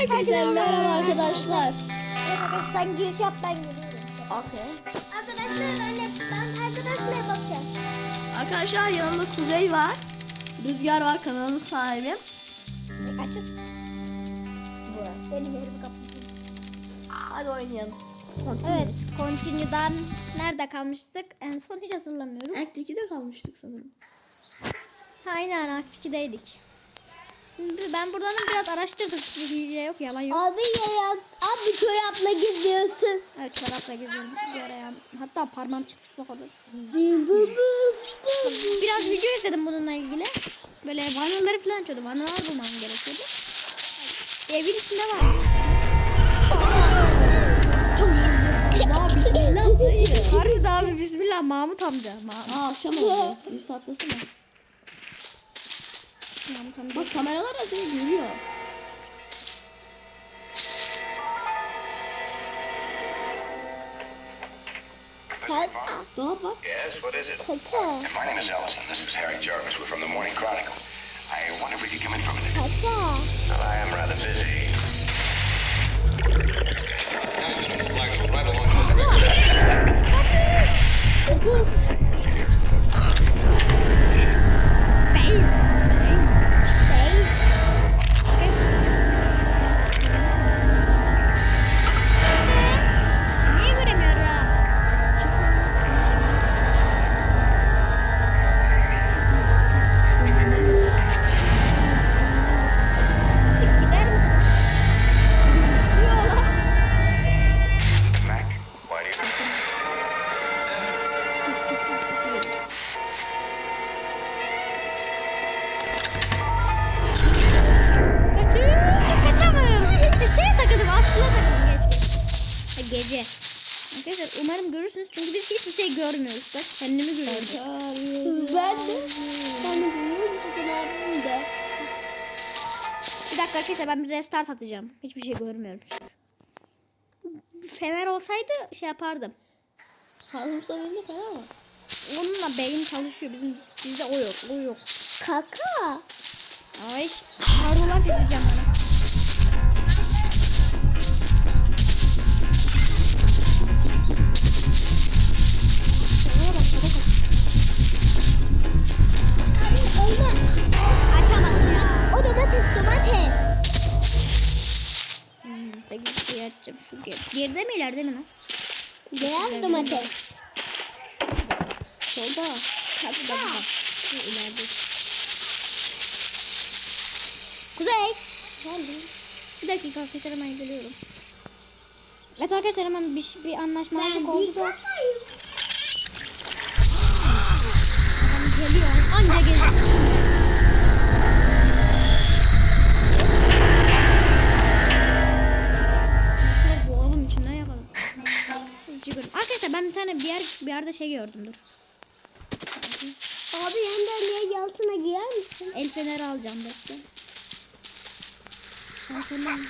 Herkese merhaba arkadaşlar. Arkadaşlar sen giriş yap ben geliyorum. Okay. Arkadaşlar ben de ben arkadaşla yapacağım. Arkadaşlar yanımda Kuzey var. Rüzgar var kanalın sahibi. Açın. Benim yerimi kapatın. Hadi oynayalım. Evet, Continue'dan nerede kalmıştık? En son hiç hatırlamıyorum. Act 2'de kalmıştık sanırım. Aynen Act 2'deydik. Ben buradan biraz araştırdım. Hile yok, yalan yok. Abi ya abi çorapla geziyorsun. Evet, çorapla geziyorum. Ya. Hatta parmağım çıktı o kadar. Biraz video izledim bununla ilgili. Böyle vanaları falan açıyordu. Vanalar bulmam gerekiyordu. Evin içinde var. Aa bismillah dayı. Harbi abi bismillah Mahmut amca. Ma- Aa akşam oldu. Bir saklasana. Mahmut amca. Bak kameralar da seni görüyor. Kaka. Daha bak. Yes, what is it? Kaka. My name is Ellison. This is Harry Jarvis. We're from the Morning Chronicle. I wonder if we could come in for a minute. Kaka. Well, I am rather busy. Kaçış. Ben bir restart atacağım. Hiçbir şey görmüyorum. Fener olsaydı şey yapardım. Kazım Sarayı'nda falan var. Onunla beyin çalışıyor. Bizim bizde o yok. O yok. Kaka. Ay parola vereceğim bana. Beyaz domates. Solda. Şu ileride. Kuzey. Geldim. Bir dakika arkadaşlar hemen geliyorum. Evet arkadaşlar hemen bir, bir anlaşmazlık Ben oldu da. kakayım. Adam geliyor. Anca geliyor. Arkadaşlar ben bir tane bir yer bir yerde şey gördüm dur. Abi yeniden niye altına giyer misin? El feneri alacağım bekle. El feneri.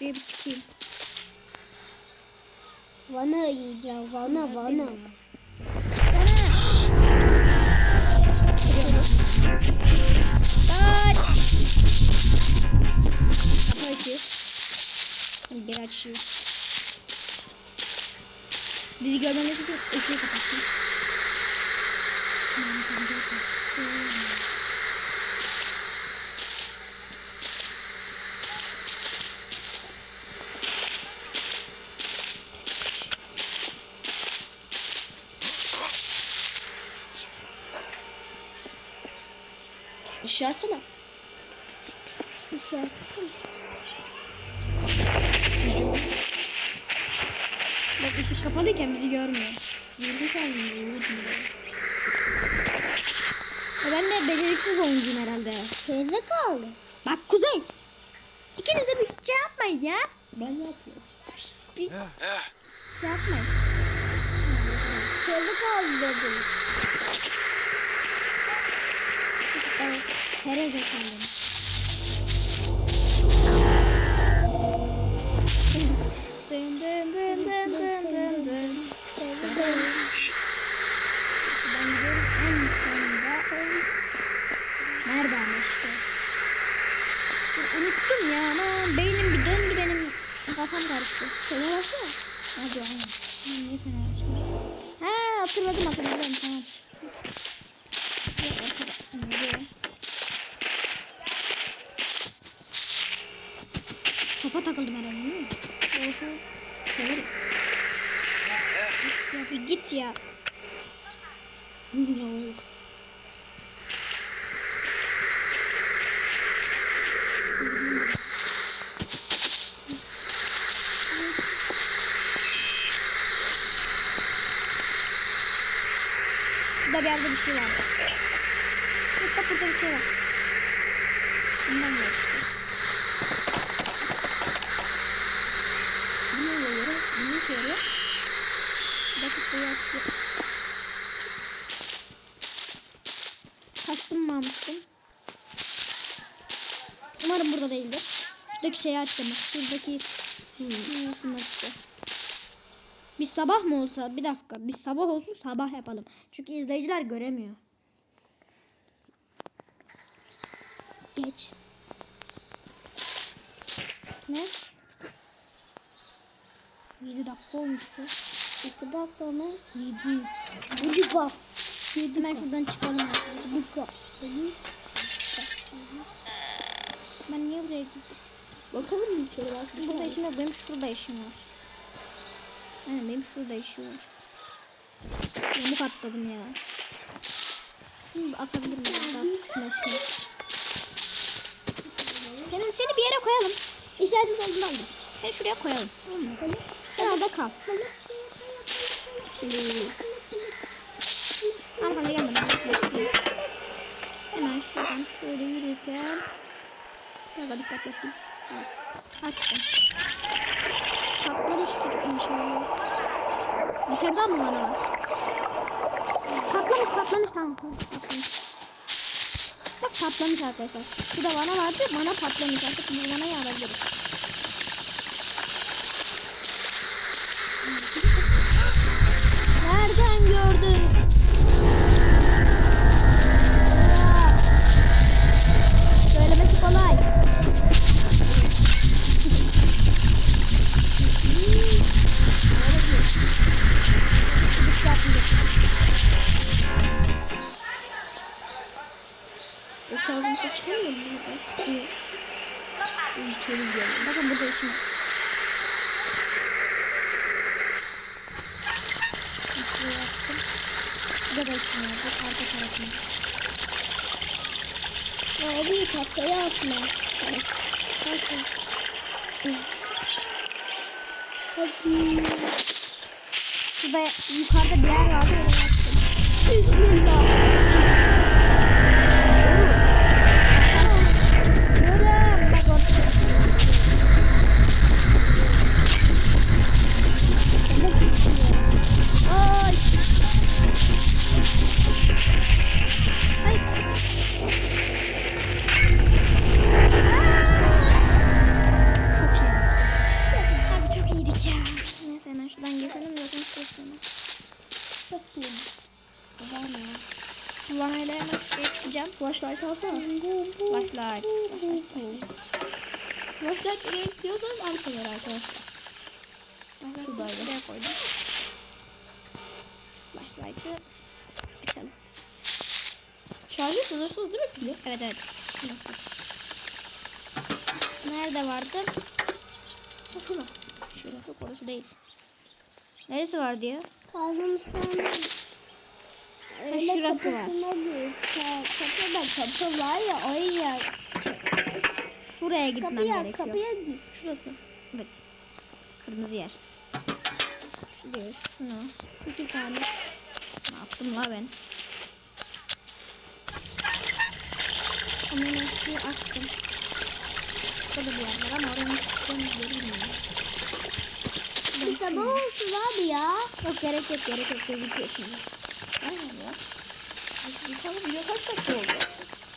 Bir bir çıkayım. Vana yiyeceğim. Vana vana. Kaç. Kapı açıyor. Geri açıyor. Bizi görmemesi için ışığı kapattım. Şimdi pencereyi kapattım. İşaret sana. İşaret. Bak ışık kapalıyken bizi görmüyor. Yürü sen yürü. Ya ben de beceriksiz oyuncuyum herhalde. Teyze kaldı. Bak Kuzey. İkiniz de bir şey yapmayın ya. Ben yapıyorum. Bir şey yapmayın. Teyze kaldı dedim. Evet. Tereze kaldım. Dın dın dın dın dın dın dın. Ben gidiyorum en sonunda. Nerede ama işte. Unuttum ya aman beynim bir döndü benim. Kafam karıştı. Fener açsana. Hadi aynen. Ha hatırladım hatırladım tamam. Topa takıldım herhalde değil mi? Oho. Severim. Ya bir git ya. Şurada bir yerde bir şey var. Bak burada bir şey var. Bundan var işte. Bu ne oluyor? Bu ne işe yarıyor? Bir dakika suyu açtı. Kaçtım mı almıştım? Umarım burada değildir. Şeyi açacağım. Şuradaki hmm. Bir sabah mı olsa bir dakika bir sabah olsun sabah yapalım. Çünkü izleyiciler göremiyor. Geç. Ne? 7 dakika olmuştu. 2 dakika mı? 7. Bir dakika. Hemen şuradan çıkalım. Bir dakika. Ben niye buraya gittim? Bakalım mı içeri bak. Şurada işim yok. Benim şurada işim var. Aynen benim şurada işim var. Yamuk atladım ya. Şunu atabilir miyim? Artık şuna şimdi. Senin, seni bir yere koyalım. İhtiyacımız olduğunda alırız. Seni şuraya koyalım. Tamam? Sen orada kal. Şimdi Arkana gelme. ben şuraya çıkayım. Hemen şuradan şöyle yürürken biraz da dikkat ettim. Açtım. Patlamıştır inşallah. Bir tane daha mı vana var? Patlamış patlamış tamam patlamış. Bak patlamış arkadaşlar. Bir de vana vardı vana patlamış artık bu vanayı alabiliriz. Ağzımıza çıkıyor mu? Çıkıyor. İçeri gidiyorum. Bakın burada işim var. Şurayı açtım. Burada da işim var. Bak arka tarafında. Abi tahtaya atma. Hadi. Hadi. Şurada yukarıda bir yer vardı. Oraya. Bismillah. Ay. Ay. Çok iyi. Abi çok iyiydik ya. Neyse hemen şuradan geçelim zaten şurası. Çok iyi. Var mı ya? Kullanmayla hemen şuraya çıkacağım. Flashlight alsana. Flashlight. Flashlight. Flashlight. Flashlight nereye gidiyorsanız arkalara arkadaşlar. Şuradaydı. Şuraya koydum. Flashlight'ı açalım. Şarjı sınırsız değil mi pili? Evet evet. Sınırsız. Nerede vardı? Ha, Şuna. Şurada. Yok orası değil. Neresi vardı ya? Kazım sonra Ha, şurası var. kapısına gir. Ka- Kapıda kapı var ya o yer. Şuraya Şuraya gitmem Kapıya gerekiyor. kapıya gir. Şurası. Evet. Kırmızı yer. Şuraya şunu. İki saniye. Ne yaptım la ben? Hemen suyu açtım. Burada bir yer var ama nasıl çıkacağımı bilmiyorum. Bu sabah olsun abi ya. Yok gerek yok gerek yok gözüküyor şimdi. Aynen ya. Bakalım video kaç dakika oldu?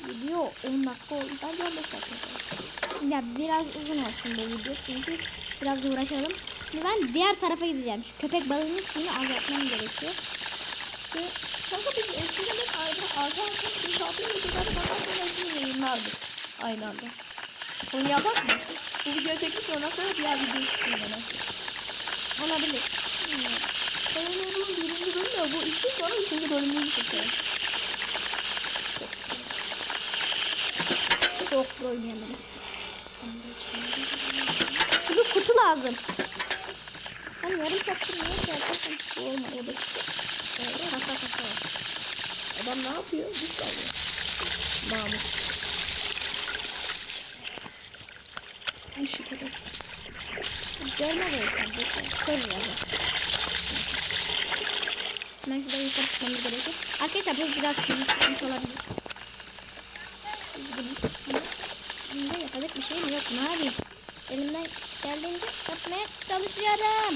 Video 10 dakika oldu. Bence 15 dakika oldu. Ya biraz uzun olsun bu video çünkü biraz uğraşalım. Şimdi ben diğer tarafa gideceğim. Şu köpek balığının suyunu azaltmam gerekiyor. Ve kanka biz eskiden hep arka arka arka bir şartlı videolar falan sonra hepsini yayınlardık. Aynı anda. Onu yapak mı? Bu videoyu çektik ondan sonra diğer video çıkıyor bana. Olabilir. Kanalımun birinci bölümü de bu iki sonra üçüncü bölümünü çekiyorum. Çok pro oynayamadım. Çünkü kutu lazım. Ben yarım niye şey yaparsam bu olmadı. Da işte. Kasa kasa. Adam ne yapıyor? Duş alıyor. Mahmut. Şirket et. Görme böyle. Kör yazı. Hemen şurada yukarı çıkmamız gerekiyor. Arkadaşlar bu biraz sizi sıkıntı olabilir. Bunda yapacak bir şeyim yok. Ne yapayım? Elimden geldiğince yapmaya çalışıyorum.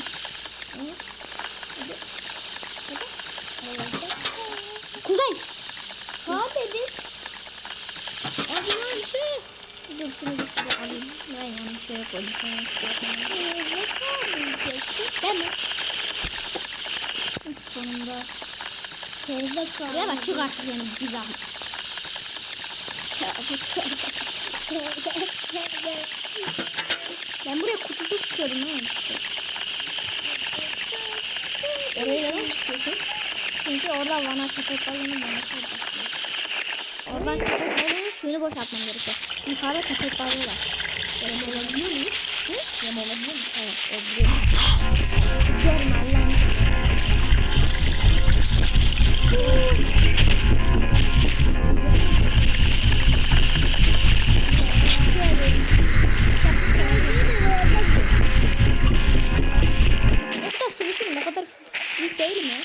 Kuzey. Kaan dedi. Acılan şey. Dur şunu bir şuraya alayım. Ben yanlış yere koydum. Ne kalmayacak? Değil mi? Sonunda. Teyze Kaan. Ya bak çık artık yani bir zahmet. Ben buraya kutusuz çıkıyorum ha. Oraya neden çıkıyorsun? Çünkü orada bana köpek balığının maması olacak. Oradan köpek balığının suyunu boşaltmam gerekiyor. Yukarıda köpek balığı var. Yem olabiliyor muyum? Hı? Yem olabiliyor mu? Evet, öldürüyorum. Görme Şey değil mi?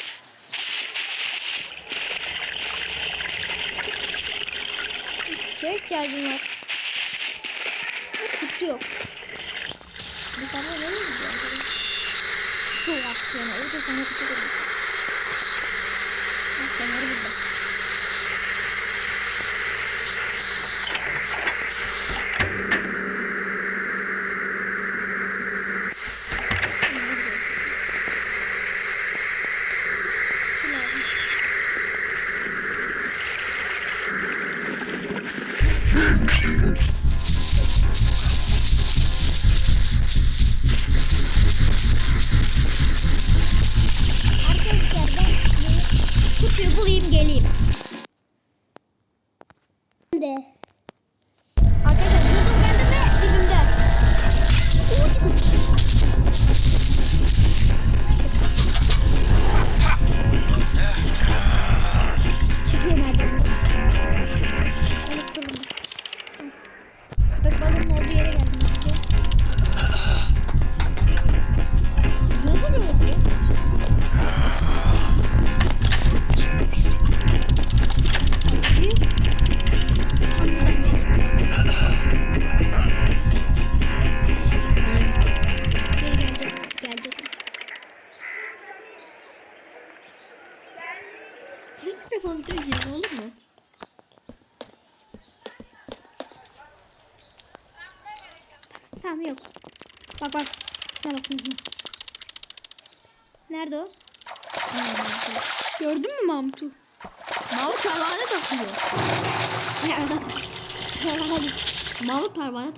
Şeye ihtiyacım var. Kutu yok. Bir tane nereye gidiyor? Çok artık yani. Orada sana kutu. Ha, Feneri burada.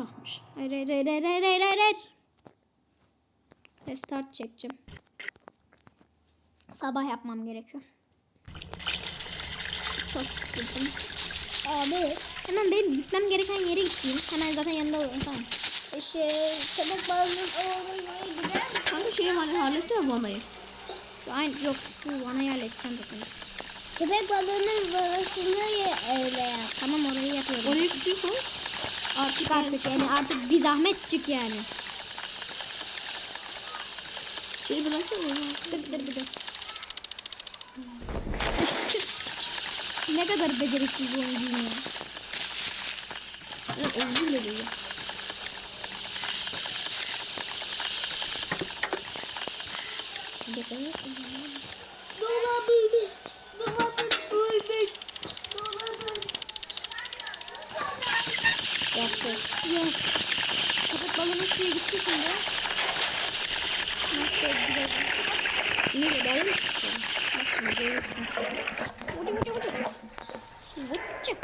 Takmış. hayır hayır hayır hayır hayır hayır. hayır. Restart çekeceğim. Sabah yapmam gerekiyor. Çok sıkıldım. Abi. Hemen benim gitmem gereken yere gideyim. Hemen zaten yanında olurum tamam. Şey, köpek balığının oraya gider misin? Kanka şeyi hani halletsene vanayı. Aynı yok şu vanayı halledeceğim zaten. Köpek balığının babasını öyle yap. Tamam orayı yapıyorum. Orayı kutuyu koy. Artık artık yani artık bir zahmet çık yani. Şeyi bıraksana. Dur dur dur. İşte. Ne kadar beceriksiz bir oyuncuyum ya. Ben özür dilerim. Dolabını şimdi. Nasıl? Niye ben mi? Bak şimdi görürsün. Ucu ucu ucu. Ucu.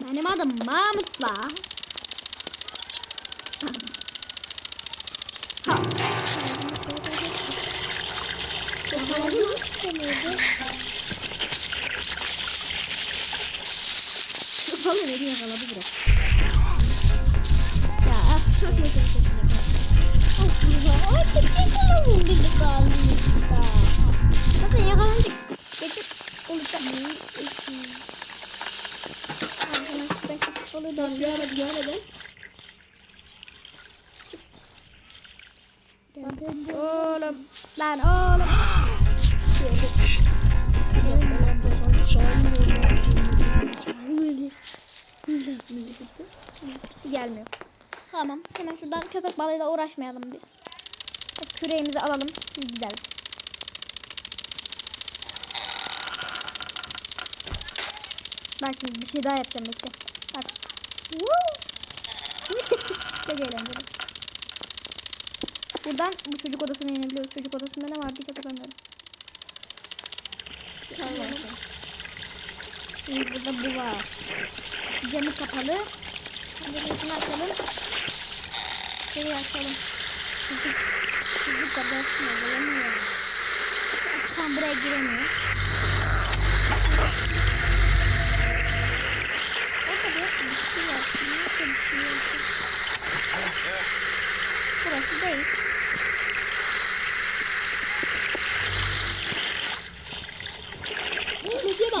Benim adım Mahmut'la. Balığı da Tamam görmedim görmedim. Oğlum. Lan oğlum. Müzik bitti. Gitti gelmiyor. Tamam. Hemen şuradan köpek balığıyla uğraşmayalım biz. Küreğimizi alalım. Gidelim. Bak şimdi bir şey daha yapacağım bekle. Bak. Çok eğlenceli. Buradan bu çocuk odasına inebiliyoruz. Çocuk odasında ne vardı hiç hatırlamıyorum. İyi burada bu var. Camı kapalı. Şimdi dışını açalım. Şeyi açalım. Çocuk, çocuk odasına giremiyor. Tam buraya giremiyor. Orada bir şey var. Nerede bir şey yok? Burası değil. Çekmece bak.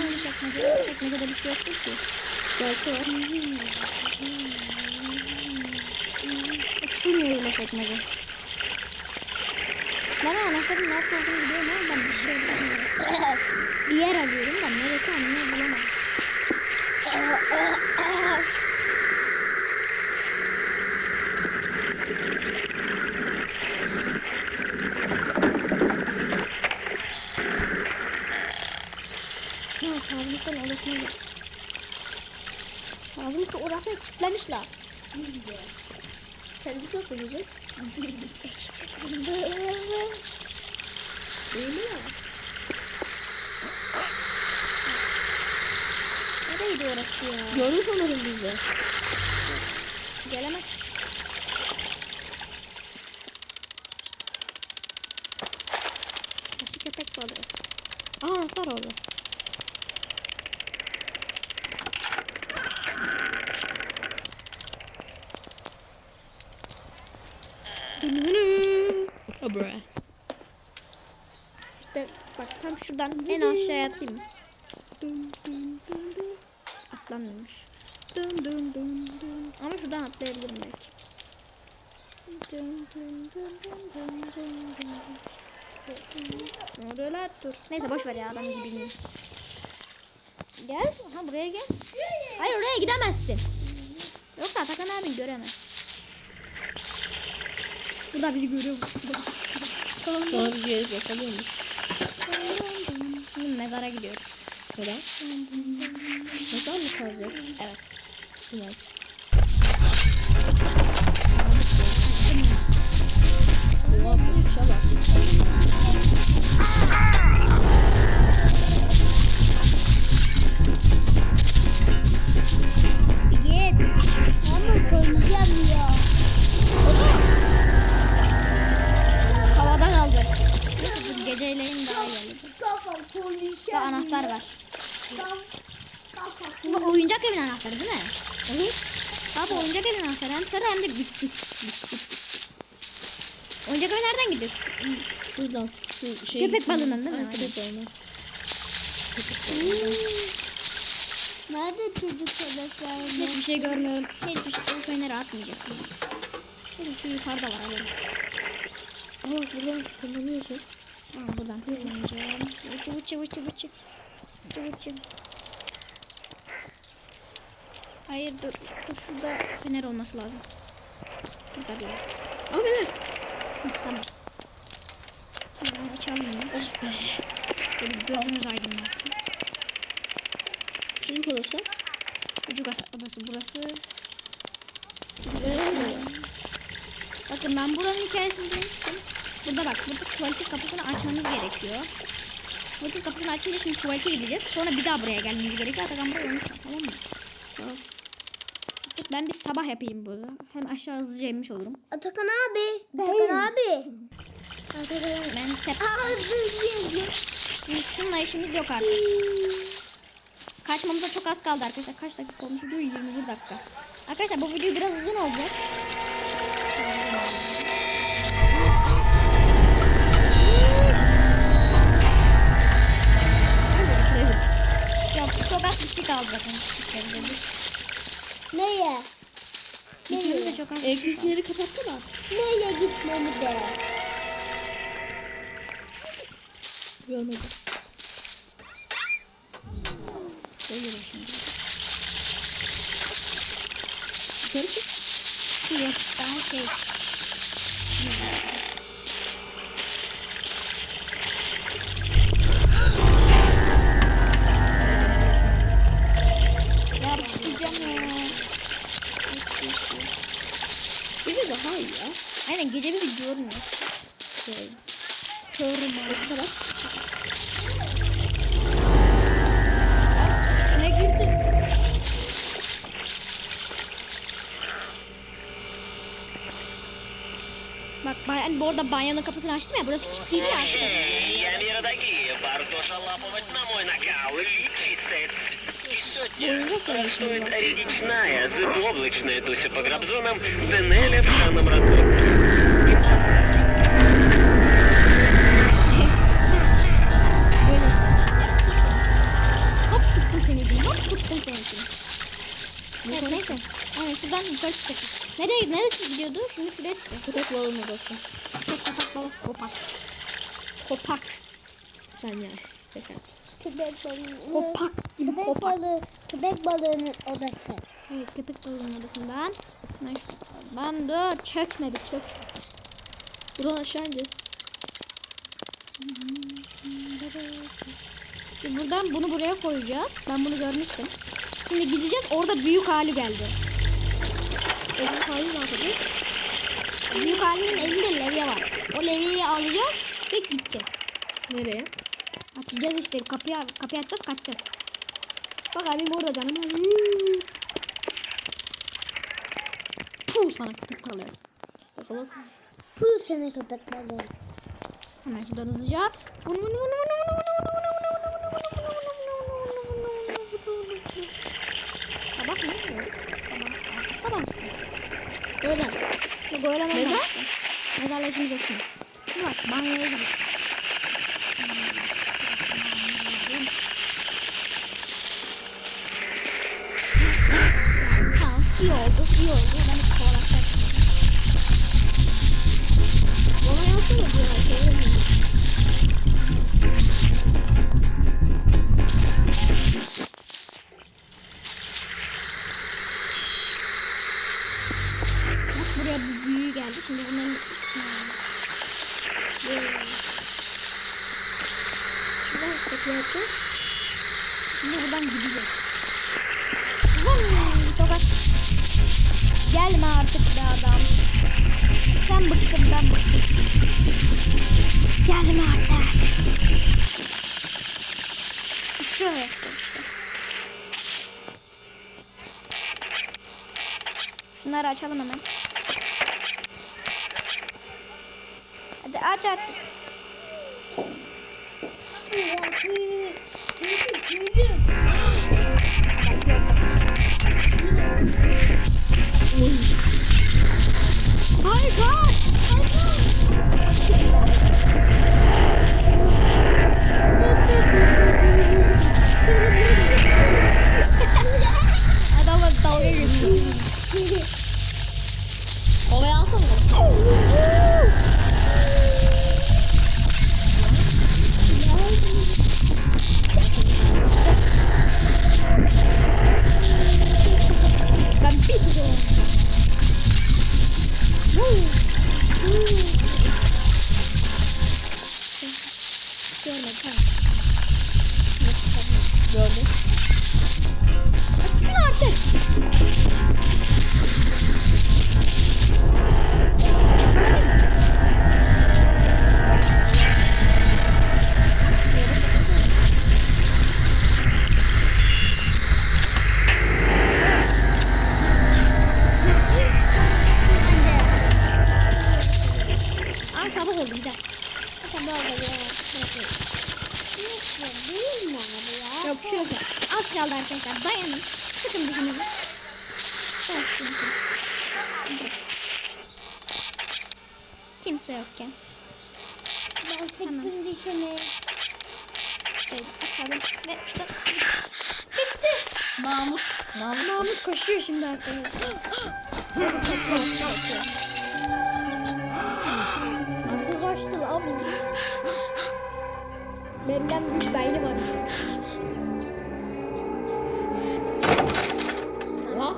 Aynı çekmece. Çekmecede bir şey yoktu ki. Belki var. Açılmıyor öyle çekmece. Ben anahtarın nerede olduğunu biliyorum ama ben bir şey bilmiyorum. bir yer arıyorum da neresi onu bulamam. Odasına gir. Kazım Usta odasına kilitlemişler. Kendisi nasıl? Girecek. Değil mi ya? Nereydi orası ya? Görür sanırım bizi. Gelemez. Nasıl köpek balığı? Aa anahtar orada. Abra. İşte bak tam şuradan en aşağıya atlayayım. Dın dın dın dın. Atlamıyormuş. Dın dın dın dın. Ama şuradan atlayabilirim belki. Dın dın dın dın dın dın dın. Oluyor lan? Dur. Neyse boş ver ya adam gibi bilmiyorum. Gel. Aha buraya gel. Hayır oraya gidemezsin. Yoksa Atakan abin göremez. Burada bizi görüyor. Sonra bir gelip yakalıyor mu? Şimdi mezara gidiyoruz. Neden? Mezar mı kazacağız? Evet. Güzel. Oha koşuşa bak. Git. Ama koyacağım ya. Havada kaldı. Neyse dur geceleyin daha iyi olur. Kafa Burada koyacağım. anahtar var. Kafa Bu oyuncak evin anahtarı değil mi? Evet. Abi oyuncak evin anahtarı hem sarı hem de bitti. Oyuncak evi nereden gidiyor? Şuradan. Şu şey. Köpek balığından değil mi? Ay, Köpek balığından. Nerede çocuk bebekler? Hiçbir şey görmüyorum. Hiçbir şey. O feneri atmayacak. Neyse şu yukarıda var alalım. Ama buradan tırmanıyorsun. Aa, buradan kullanacağım. Vıçı vıçı vıçı vıçı. Vıçı vıçı. Hayır dur. dur şurada fener olması lazım. Burada değil. Aa Fener. Hı, tamam. Tamam açalım. Oh be. Böyle gözümüz aydınlansın. Çocuk odası. Çocuk as- odası burası. Nereye Bakın ben buranın hikayesini demiştim. Burada bak burada tuvalete kapısını açmamız gerekiyor. Tuvalete kapısını açınca şimdi tuvalete gideceğiz. Sonra bir daha buraya gelmemiz gerekiyor. Atakan burayı unutma tamam mı? Tamam. Ben bir sabah yapayım burada. Hem aşağı hızlıca inmiş olurum. Atakan abi. Atakan abi. Ben tep Abi. Şimdi şununla işimiz yok artık. Kaçmamıza çok az kaldı arkadaşlar. Kaç dakika olmuş video? 21 dakika. Arkadaşlar bu video biraz uzun olacak. Yok çok az bir şey kaldı zaten. Neye? Gitmemize çok az. Elektrikleri kapatsana. Neye gitmemi de? Görmedim. Maya'nın kapısını açtım ya burası kilitliydi ya arkadaşlar. Существует річна з обличною тусі по грабзонам Денеля в данном Hop tuttum seni bir hop tuttum seni şimdi. Evet neyse. Aynen şuradan yukarı çıkacak. Nereye neresi gidiyordu? Şimdi şuraya çıkıyor. Sokak yolunu basın. Baba. Kopak. Kopak. Sen yani. Peki. Köpek balığı. Kopak gibi Köpek kopak. balığı. Köpek balığının odası. Evet köpek balığının odasından. Ben dur çökme bir çök. Buradan aşağı ineceğiz. Buradan bunu buraya koyacağız. Ben bunu görmüştüm. Şimdi gideceğiz. Orada büyük hali geldi. Onun hali ne yapacağız? Büyük abimin elinde levye var. O levyeyi alacağız ve gideceğiz. Nereye? Açacağız işte kapıyı, kapıyı açacağız kaçacağız. Bak abim orada canım. Hmm. Puh sana köpek kalıyor. Nasıl? Puh sana köpek kalıyor. Hemen şuradan hızlıca. Vur vur vur vur vur vur vur Sabah mı? Sabah. Sabah. Öyle. Yok öyle mi? Mezar? Mezarla işimiz yok şimdi. Şimdi bak banyoya gidiyoruz. Tamam iyi oldu iyi oldu. Ben hiç kovalatacaktım. Bana yapsana bir şey. Buradan gideceğiz. Vın! Çok az. Gelme artık be adam. Sen bıktın ben bıktım. Gelme artık. Şöyle yapacağız işte. Şunları açalım hemen. Hadi aç artık.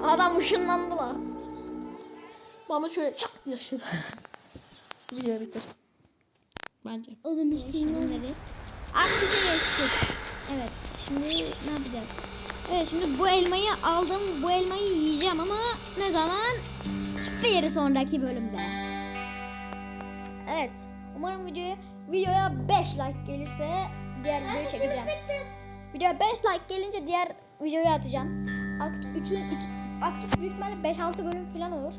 Adam ışınlandı la. Mahmut şöyle çak diyor şimdi. Videoyu bitir. Bence. Oğlum Şimdi aktive geçtik. Evet şimdi ne yapacağız? Evet şimdi bu elmayı aldım. Bu elmayı yiyeceğim ama ne zaman? Diğeri sonraki bölümde. Evet. Umarım videoya videoya 5 like gelirse diğer videoyu çekeceğim. Videoya 5 like gelince diğer videoyu atacağım. Akt 3'ün Akt büyük ihtimalle 5-6 bölüm falan olur.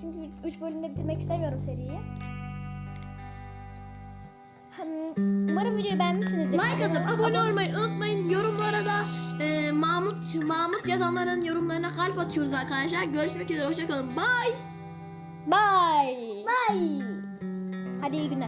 Çünkü 3 bölümde bitirmek istemiyorum seriyi. Umarım videoyu beğenmişsinizdir. Like atıp abone olmayı unutmayın. Yorumlara da e, Mahmut Mahmut yazanların yorumlarına kalp atıyoruz arkadaşlar. Görüşmek üzere. Hoşçakalın. Bye. Bye. Bye. Hadi iyi günler.